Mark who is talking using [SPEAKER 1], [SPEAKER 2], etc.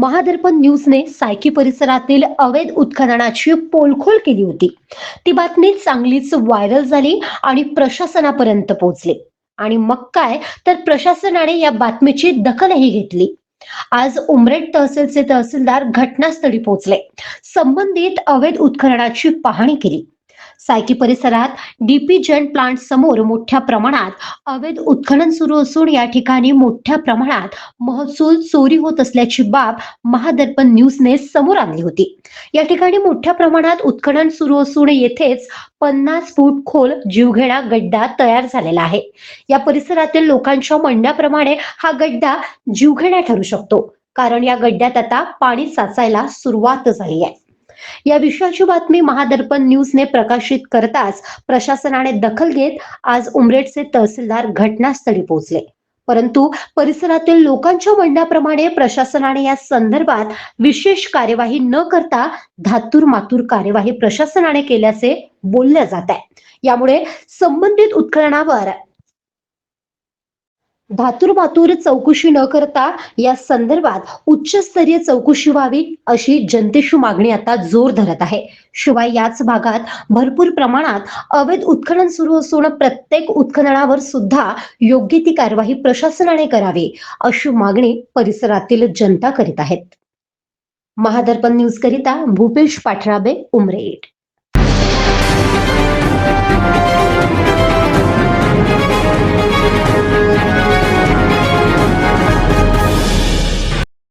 [SPEAKER 1] महादर्पण न्यूजने सायकी परिसरातील अवैध उत्खननाची पोलखोल केली होती. ती बातमी चांगलीच व्हायरल झाली आणि प्रशासनापर्यंत पोहोचली. आणि मग काय? तर प्रशासनाने या बातमीची दखलही घेतली. आज उमरेड तहसीलचे तहसीलदार घटनास्थळी पोहोचले. संबंधित अवैध उत्खननाची पाहणी केली. सायकी परिसरात डीपी जन प्लांट समोर मोठ्या प्रमाणात अवैध उत्खनन सुरू असून या ठिकाणी मोठ्या प्रमाणात महसूल चोरी होत असल्याची बाब महादर्पण न्यूजने समोर आणली होती. या ठिकाणी मोठ्या प्रमाणात उत्खनन सुरू असून येथेच पन्नास फूट खोल जीवघेणा गड्डा तयार झालेला आहे. या परिसरातील लोकांच्या म्हणण्याप्रमाणे हा गड्डा जीवघेणा ठरू शकतो. कारण या गड्ड्यात आता पाणी साचायला सुरुवात झाली आहे. या विषयाची बातमी महादर्पण न्यूजने प्रकाशित करताच प्रशासनाने दखल घेत आज उमरेडचे तहसीलदार घटनास्थळी पोहोचले. परंतु परिसरातील लोकांच्या म्हणण्याप्रमाणे प्रशासनाने या संदर्भात विशेष कार्यवाही न करता धातूर मातूर कार्यवाही प्रशासनाने केल्याचे बोलले जात आहे. यामुळे संबंधित उत्खननावर धातूर चौकशी न करता या संदर्भात उच्चस्तरीय चौकशी व्हावी अशी जनतेची मागणी आता जोर धरत आहे. शिवाय याच भागात भरपूर प्रमाणात अवैध उत्खनन सुरू असून प्रत्येक उत्खननावर सुद्धा योग्य ती कारवाई प्रशासनाने करावी अशी मागणी परिसरातील जनता करीत आहेत. महादर्पण न्यूज करिता भूपेश पाठराबे उमरेड.